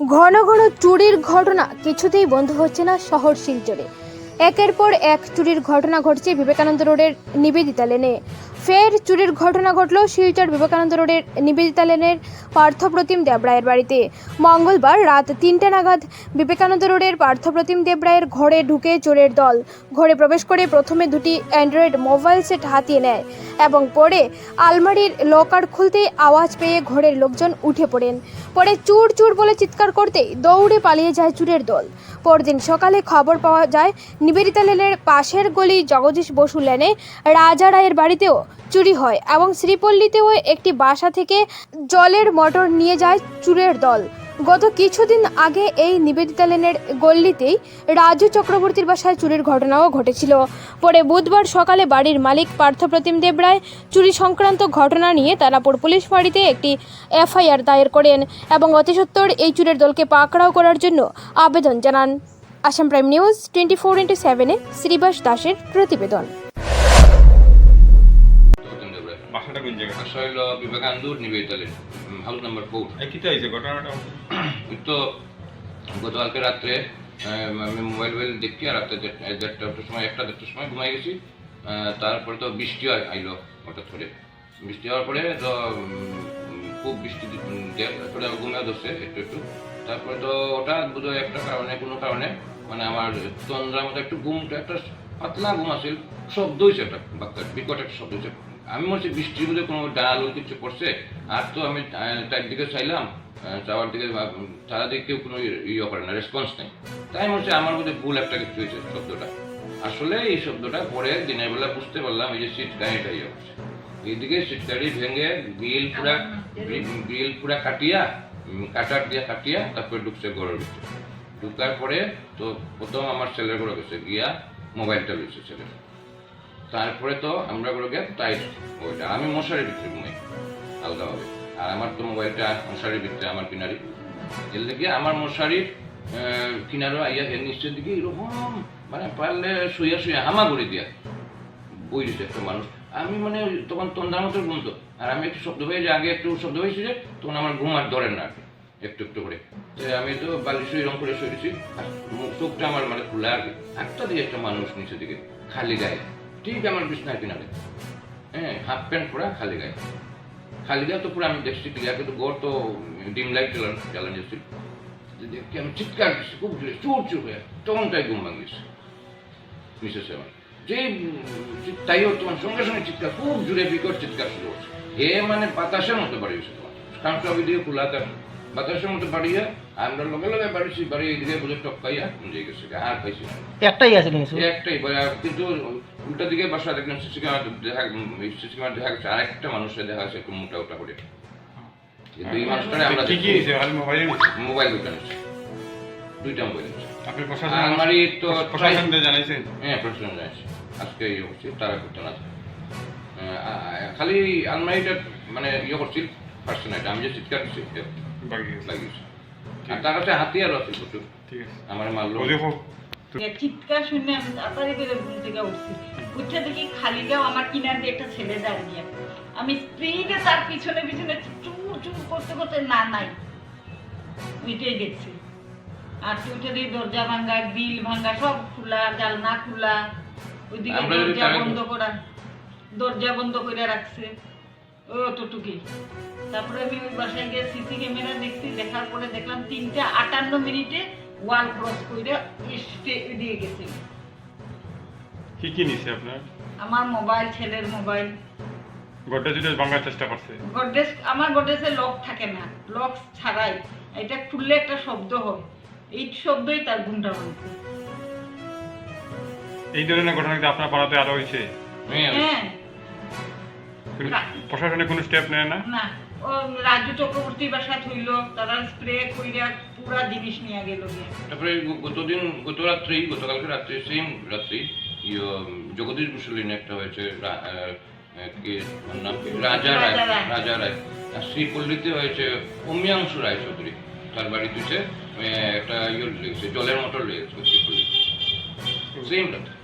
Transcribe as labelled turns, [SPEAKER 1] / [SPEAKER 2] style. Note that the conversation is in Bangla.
[SPEAKER 1] ঘন ঘন চুরির ঘটনা কিছুতেই বন্ধ হচ্ছে না শহর শিলচরে। একের পর এক চুরির ঘটনা ঘটছে বিবেকানন্দ রোডের নিবেদিতা লেনে। ফের চুরির ঘটনা ঘটল শিলচর বিবেকানন্দ রোডের নিবেদিতা লেনের পার্থপ্রতিম দেবরায়ের বাড়িতে। মঙ্গলবার রাত তিনটে নাগাদ বিবেকানন্দ রোডের পার্থপ্রতিম দেবরায়ের ঘরে ঢুকে চোরের দল। ঘরে প্রবেশ করে প্রথমে দুটি অ্যান্ড্রয়েড মোবাইল সেট হাতিয়ে নেয় এবং পরে আলমারির লকার খুলতেই আওয়াজ পেয়ে ঘরের লোকজন উঠে পড়েন। পরে চুর চুর বলে চিৎকার করতেই দৌড়ে পালিয়ে যায় চুরের দল। পরদিন সকালে খবর পাওয়া যায় নিবেদিতা লেনের পাশের গলি জগদীশ বসু লেনে রাজা রায়ের বাড়িতেও চুরি হয় এবং শ্রীপল্লীতেও একটি বাসা থেকে জলের মোটর নিয়ে যায় চুরের দল। গত কিছুদিন আগে এই নিবেদিতা লেনের গল্লিতেই রাজু চক্রবর্তীর বাসায় চুরির ঘটনাও ঘটেছিল। পরে বুধবার সকালে বাড়ির মালিক পার্থপ্রতিম দেবরায় চুরি সংক্রান্ত ঘটনা নিয়ে তারাপুর পুলিশ ফাঁড়িতে একটি এফআইআর দায়ের করেন এবং অতি সত্বর এই চুরের দলকে পাকড়াও করার জন্য আবেদন জানান। Assam prime news twenty four into সেভেনে শ্রীবাস দাসের প্রতিবেদন।
[SPEAKER 2] বাসা হইল বিবেকানন্দুর নিবেদিতালের হাউস নাম্বার ফোর
[SPEAKER 3] কিতা হয়েছে ঘটনাটা
[SPEAKER 2] তো গতকালকে রাত্রে আমি মোবাইল মোবাইল দেখি আর রাত্রে দেড়- দেড়টার সময় একটা দেড়টার সময় ঘুমাই গেছি। তারপরে তো বৃষ্টি আইলো হঠাৎ করে। বৃষ্টি হওয়ার পরে তো খুব বৃষ্টি তারপরে ঘুমিয়ে ধরছে একটু একটু। তারপরে তো ওটা বোধহয় একটা কারণে কোনো কারণে মানে আমার তন্দ্রার মতো একটু ঘুমটা একটা পাতলা ঘুম আসছিল শব্দ হয়েছে একটা বাক্কা বিকট একটা শব্দ হয়েছে আমি মনে হচ্ছে বৃষ্টির মধ্যে কোনো ডাল কিছু পড়ছে। আর তো আমি আহ, চারদিকে চাইলাম চাওয়ার দিকে তারা দিকে কেউ কোনো ইয়ে করে না রেসপন্স নেই। তাই মনে হচ্ছে আমার মধ্যে ভুল একটা কিছু হয়েছে শব্দটা। আসলে এই শব্দটা পরে দিনের বেলা বুঝতে পারলাম এই যে সিট গাড়িটা ইয়ে হচ্ছে। এইদিকে গাড়ি ভেঙে গ্রিল পুরা গ্রিল পুরা কাটিয়া কাটার দিয়ে কাটিয়া তারপরে ঢুকছে ঘরের ভিতরে। ঢুকার পরে তো প্রথম আমার ছেলের ঘরে গেছে গিয়া মোবাইলটা লইছে ছেলের। তারপরে তো আমরা করে গিয়ে তাই ওইটা। আমি মশারির ভিতরে ঘুমাই আলাদাভাবে আর আমার তো মোবাইলটা মশারির ভিতরে আমার কিনারি। এর লেগে আমার মশারির আহ, কিনারও আইয়া এর নিচের দিকে এরকম মানে পারলে শুয়ে শুয়ে হামাগুড়ি দিয়া। বই দিচ্ছে একটা মানুষ। আমি মানে তখন তন্দার মতো ঘুম তো আর আমি একটু শব্দ হয়ে যে আগে একটু শব্দ হয়েছে যে তখন আমার ঘুম আর ধরে না একটু একটু করে। আমি তো বালিশ এরকম করে শুয়েছি আর মুখ চোখটা আমার মানে খোলা আর কি। একটা দিকে একটা মানুষ নিচের দিকে খালি গায়ে। ঠিক আমার বিছনার কিনারে। হ্যাঁ হাফ প্যান্ট পরা খালি গায়ে। খালি গায়ে তো পুরো আমি দেখছি ক্লিয়ার কিন্তু গোর তো ডিম লাইট জ্বালানো জ্বালানো যাচ্ছিল দেখি আমি চিৎকার দিচ্ছি খুব চোর চোর হয়ে তখন তাই ঘুম ভাঙিয়েছে। মিসেস আমার যে উম, তাইও তোমার সঙ্গে সঙ্গে চিৎকার খুব জোরে বিকট চিৎকার শুরু করছে এ মানে বাতাসের মতো বাড়িয়েছে তোমার। কারণ সব দিকে খোলা তার বাতাসের মতো বাড়িয়ে আমরা লগে লগে বাড়িছি বাড়ি এইদিকে বুঝে টপকাইয়া দিয়ে গেছে আর পাইছি না।
[SPEAKER 4] একটাই আছে
[SPEAKER 2] একটাই কিন্তু উল্টা দিকে বাসা দেখলাম সিসি ক্যামেরা দেখা সিসি ক্যামেরা দেখা গেছে আরেকটা মানুষের দেখা যাচ্ছে একটু মোটা ওটা করে কিন্তু এই মানুষটারে আমরা
[SPEAKER 3] খালি মোবাইলে
[SPEAKER 2] মোবাইল দুটা নিচ্ছে। দুইটা মোবাইল নিচ্ছে।
[SPEAKER 3] আপনি প্রশাসন
[SPEAKER 2] আলমারি তো
[SPEAKER 3] প্রশাসনকে জানাইছেন?
[SPEAKER 2] হ্যাঁ প্রশ্ন জানিস আজকে ইয়ে করছি তারা করতে না খালি আলমারিটা মানে ইয়ে করছি নাইট আমি যে চিৎকার দিচ্ছি লাগিয়েছি। আর তার কাছে হাতিয়ার আছে প্রচুর।
[SPEAKER 3] ঠিক আছে।
[SPEAKER 2] আমার মারলো
[SPEAKER 5] চিৎকার শুনে আমি তাড়াতাড়ি করে ঘুম থেকে উঠছি। উঠে দেখি খালি গাও আমার কিনার দিয়ে একটা ছেলে দাঁড়িয়ে আমি স্পিডে তার পিছনে পিছনে চুর চুর করতে করতে না নাই উঠে গেছি। আর উঠে দিয়ে দরজা ভাঙ্গা গ্রিল ভাঙ্গা সব খোলা জালনা খোলা। ওইদিকে দরজা বন্ধ করা দরজা বন্ধ করে রাখছে। ও অতটুকুই তারপরে আমি ওই বাসায় গিয়ে সিসি ক্যামেরা দেখছি দেখার পরে দেখলাম তিনটে আটান্ন মিনিটে ওয়াল ক্রস করে স্টে দিয়ে গেছে।
[SPEAKER 3] কি কি নিছে আপনার?
[SPEAKER 5] আমার মোবাইল ছেলের মোবাইল।
[SPEAKER 3] গড্ডা জুটে ভাঙার চেষ্টা করছে।
[SPEAKER 5] গডরেজ আমার গডরেজে লক থাকে না। লক ছাড়াই। এটা খুললে একটা শব্দ হয়। এই শব্দই তার ঘুমটা ভাঙছে
[SPEAKER 3] এই ধরনের ঘটনা কি আপনার পাড়াতে আরও হয়েছে?
[SPEAKER 2] হ্যাঁ।
[SPEAKER 5] হ্যাঁ।
[SPEAKER 3] প্রশাসনে কোনো স্টেপ নেয় না?
[SPEAKER 5] না। ও রাজু চক্রবর্তীর বাসা থইল। তারা স্প্রে কইরা পুরা জিনিস নিয়ে গেল
[SPEAKER 2] তারপরে গতদিন গত রাত্রেই গতকালকে রাত্রে সেম রাত্রি ইয়ে, জগদীশ মুসলিন একটা হয়েছে? রাজা রায়
[SPEAKER 5] রাজা রায়।
[SPEAKER 2] আর শ্রীপল্লীতে হয়েছে অমিয়াংশু রায় চৌধুরী। তার বাড়ি তুইছে একটা ইয়ে লেগেছে জলের মোটর লেগেছে শ্রীপল্লী সেম রাত্রে।